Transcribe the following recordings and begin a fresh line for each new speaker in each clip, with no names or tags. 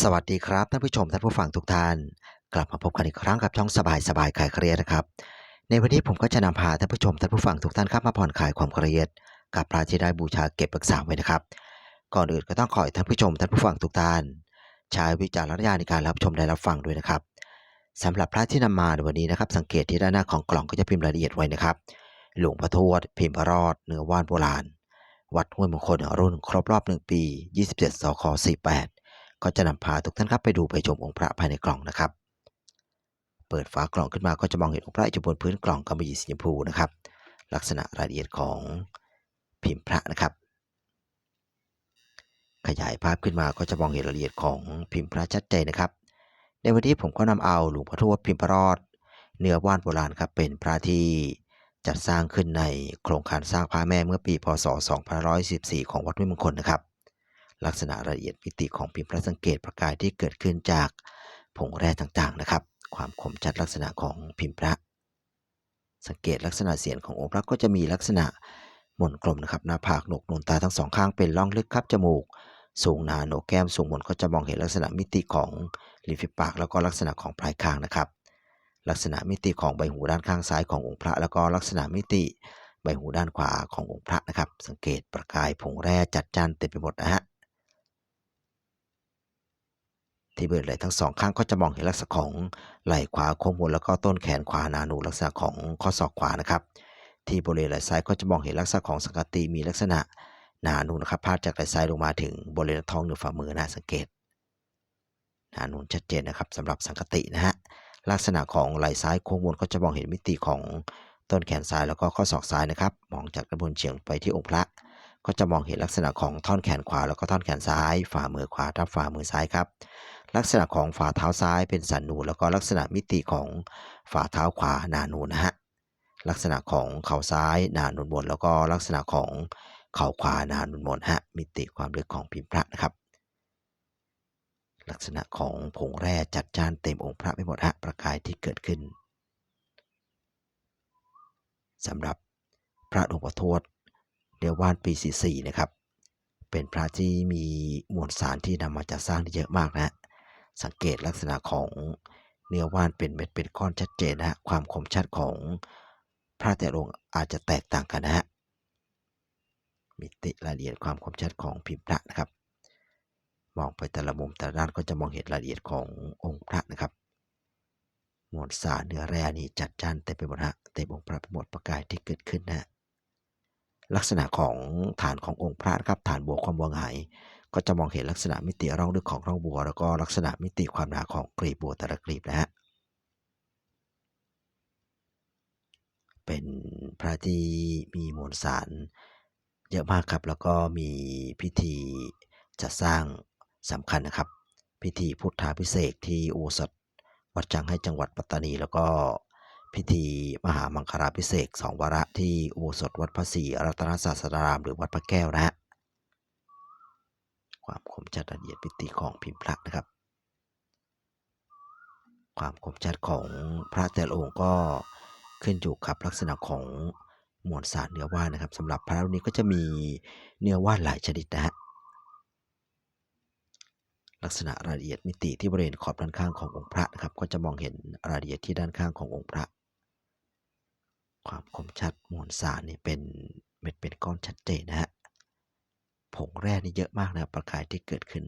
สวัสดีครับท่านผู้ชมท่านผู้ฟังทุกท่าน กลับมาพบกันอีกครั้งกับช่องสบายสบายคลายเครียดนะครับ ในวันนี้ผมก็จะนำพาท่านผู้ชมท่านผู้ฟังทุกท่านครับมาผ่อนคลายความเครียด กับพระที่ได้บูชาเก็บรักษาไว้นะครับ ก่อนอื่นก็ต้องขอให้ท่านผู้ชมท่านผู้ฟังทุกท่าน ใช้วิจารณญาณในการรับชมและรับฟังด้วยนะครับสำหรับพระที่นำมาในวันนี้นะครับ สังเกตที่ด้านหน้าของกล่องก็จะพิมพ์รายละเอียดไว้นะครับ หลวงพ่อทวดพิมพ์พระรอดเนื้อว่านโบราณ วัดห้วยมงคลรุ่นครบรอบ1ปี 27สค48 ก็จะนำพาทุกท่านครับไปดูไปชมองค์พระภายในกล่องนะครับ เปิดฝากล่องขึ้นมาก็จะมองเห็นองค์พระอยู่บนพื้นกล่องกำมะหยี่สีชมพูนะครับ ลักษณะรายละเอียดของพิมพ์พระนะครับ ขยายภาพขึ้นมาก็จะมองเห็นรายละเอียดของพิมพ์พระชัดเจนนะครับ ในวันนี้ผมก็นำเอาหลวงพ่อทวดพิมพ์พระรอด เนื้อว่านโบราณครับเป็นพระที่จัดสร้างขึ้นในโครงการสร้างพระแม่เมื่อปีพศ 2514 ของวัดวยมงคลนะครับ ลักษณะละเอียดมิติของพิมพ์พระสังเกตประกายที่เกิดขึ้นจากผงแร่ต่างๆนะครับ ความคมชัดลักษณะของพิมพ์พระ สังเกตลักษณะเสียงขององค์พระก็จะมีลักษณะหม่นกลมนะครับหน้าผากหนกนูนตาทั้งสองข้างเป็นร่องลึกครับจมูก สูงหนาโหนกแก้มสูงบนก็จะมองเห็นลักษณะมิติของริมฝีปาก แล้วก็ลักษณะของปลายคางนะครับ ลักษณะมิติของใบหูด้านข้างซ้ายขององค์พระ แล้วก็ลักษณะมิติใบหูด้านขวาขององค์พระนะครับ สังเกตประกายผงแร่จัดจ้านเต็มไปหมดนะฮะ ที่บริเวณไหล่ทั้งสองข้างก็จะมองเห็นลักษณะของไหล่ขวาโค้งบนแล้วก็ต้นแขนขวาหนาหนูลักษณะของข้อศอกขวานะครับ ที่บริเวณไหล่ซ้ายก็จะมองเห็นลักษณะของสังกติมีลักษณะหนาหนูนะครับพาดจากไหล่ซ้ายลงมาถึงบริเวณท้องเหนือฝ่ามือนะสังเกตหนาหนูชัดเจนนะครับสำหรับสังกตินะฮะลักษณะของไหล่ซ้ายโค้งบนก็จะมองเห็นมิติของต้นแขนซ้ายแล้วก็ข้อศอกซ้ายนะครับ มองจากด้านบนเฉียงไปที่องค์พระ ก็จะมองเห็นลักษณะของท่อนแขนขวาแล้วก็ท่อนแขนซ้าย ฝ่ามือขวาทับฝ่ามือซ้ายครับ ลักษณะของฝ่าเท้าซ้ายเป็นสันนูนแล้วก็ลักษณะมิติของฝ่าเท้าขวาหนานูนนะฮะลักษณะของเข่าซ้ายหนานูนบนแล้วก็ลักษณะของเข่าขวาหนานูนบนฮะมิติความลึกของพิมพ์พระนะครับลักษณะของผงแร่จัดจ้านเต็มองค์พระไปหมดฮะประกายที่เกิดขึ้นสำหรับพระหลวงพ่อทวดเรียกว่านปี44นะครับ เป็นพระที่มีมวลสารที่นำมาจัดสร้างที่เยอะมากนะฮะ สังเกตลักษณะของเนื้อว่านเป็นเม็ดเป็นก้อนชัดเจนนะฮะความคมชัดของพระแต่ลงอาจจะแตกต่างกันนะฮะมิติรายละเอียดความคมชัดของพิมพ์พระนะครับ มองไปแต่ละมุมแต่ละด้านก็จะมองเห็นรายละเอียดขององค์พระนะครับมวลสารเนื้อแร่นี่จัดจ้านเต็มไปหมดฮะเต็มองค์พระไปหมดประกายที่เกิดขึ้นนะฮะลักษณะของฐานขององค์พระครับฐานบัวความบัวหาย ก็จะมองเห็นลักษณะมิติร่องลึกของร่องบัว แล้วก็ลักษณะมิติความหนาของกลีบบัวแต่ละกลีบนะฮะเป็นพระที่มีมวลสารเยอะมากครับ แล้วก็มีพิธีจัดสร้างสำคัญนะครับ พิธีพุทธาพิเศษที่อุโบสถวัดจังให้จังหวัดปัตตานี แล้วก็พิธีมหามังคลาพิเศษสองวาระที่อุโบสถวัดพระศรีรัตนศาสดารามหรือวัดพระแก้วนะฮะ ความคมชัดละเอียดมิติของพิมพ์พระนะครับ ความคมชัดของพระแต่ละองค์ก็ขึ้นอยู่กับลักษณะของมวลสารเนื้อว่านนะครับสำหรับพระรุ่นนี้ก็จะมีเนื้อว่านหลายชนิดนะฮะลักษณะรายละเอียดมิติที่บริเวณขอบด้านข้างขององค์พระนะครับก็จะมองเห็นรายละเอียดที่ด้านข้างขององค์พระ ความคมชัดมวลสารนี่เป็นเม็ดเป็นก้อนชัดเจนนะฮะ ผงแร่นี่เยอะมากนะครับประกายที่เกิดขึ้น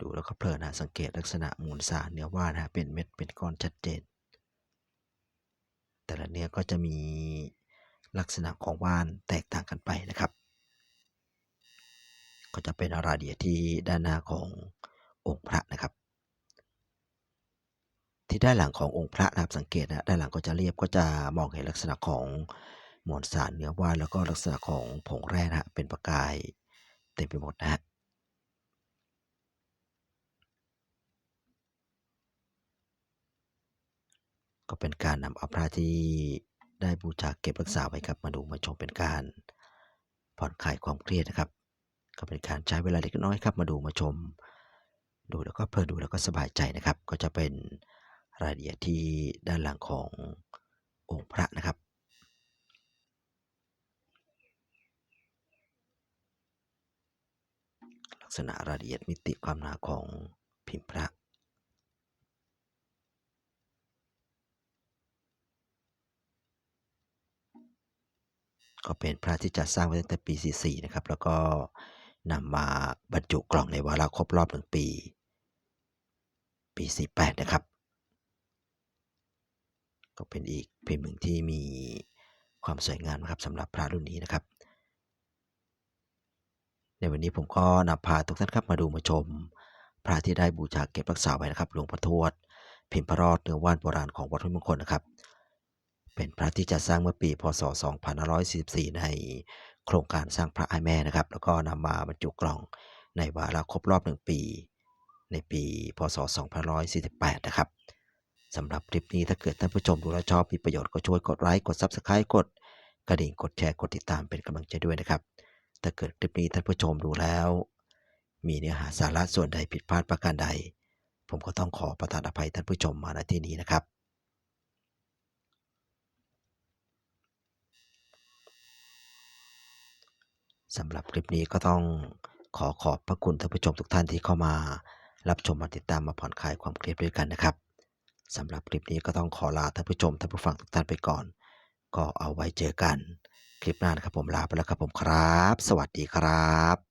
ดูแล้วก็เพลินนะสังเกตลักษณะมูลสารเนื้อว่านะฮะเป็นเม็ดเป็นก้อนชัดเจน แต่ละเนื้อก็จะมีลักษณะของว่านแตกต่างกันไปนะครับ ก็จะเป็นรายละเอียดที่ด้านหน้าขององค์พระนะครับ ที่ด้านหลังขององค์พระนะครับสังเกตนะด้านหลังก็จะเรียบก็จะมองเห็นลักษณะของมวลสารเนื้อว่านแล้วก็ลักษณะของผงแร่นะฮะเป็นประกายเต็มไปหมดนะฮะก็เป็นการนำเอาพระที่ได้บูชาเก็บรักษาไว้ครับมาดูมาชมเป็นการผ่อนคลายความเครียดนะครับ ก็เป็นการใช้เวลาเล็กน้อยครับมาดูมาชม ดูแล้วก็เพลินดูแล้วก็สบายใจนะครับ ก็จะเป็น รายละเอียดที่ด้านหลังขององค์พระนะครับ ลักษณะรายละเอียดมิติความหนาของพิมพ์พระก็เป็นพระที่จัดสร้างไว้ตั้งแต่ปี 44 นะครับ แล้วก็นำมาบรรจุกล่องในวาระครบรอบหนึ่งปี ปี 48 นะครับ ก็เป็นอีกพิมพ์หนึ่งที่มีความสวยงามนะครับสำหรับพระรุ่นนี้นะครับ ในวันนี้ผมก็นำพาทุกท่านครับมาดูมาชม พระที่ได้บูชาเก็บรักษาไว้นะครับหลวงพ่อทวด พิมพ์พระรอดเนื้อว่านโบราณของวัดห้วยมงคลนะครับ เป็นพระที่จัดสร้างเมื่อปี พศ 2544 ในโครงการสร้างพระไอแม่นะครับ แล้วก็นำมาบรรจุกล่องในวาระครบรอบหนึ่งปี ในปี พศ 2548 นะครับ สำหรับคลิปนี้ถ้าเกิดท่านผู้ชมดูแล้วชอบมีประโยชน์ก็ช่วยกดไลค์กด Subscribe กดกระดิ่งกดแชร์กดติดตามเป็นกำลังใจด้วยนะครับ ถ้าเกิดคลิปนี้ท่านผู้ชมดูแล้ว มีเนื้อหาสาระส่วนใดผิดพลาดประการใด ผมก็ต้องขอประทานอภัยท่านผู้ชมมาณที่นี้นะครับสำหรับคลิปนี้ก็ต้องขอขอบพระคุณท่านผู้ชมทุกท่านที่เข้ามา รับชมมาติดตามมาผ่อนคลายความเครียดด้วยกันนะครับ สำหรับคลิปนี้ก็ต้องขอลาท่านผู้ชมท่านผู้ฟังทุกท่านไปก่อน ก็เอาไว้เจอกัน คลิปหน้านะครับผมลาไปแล้วครับผมครับ สวัสดีครับ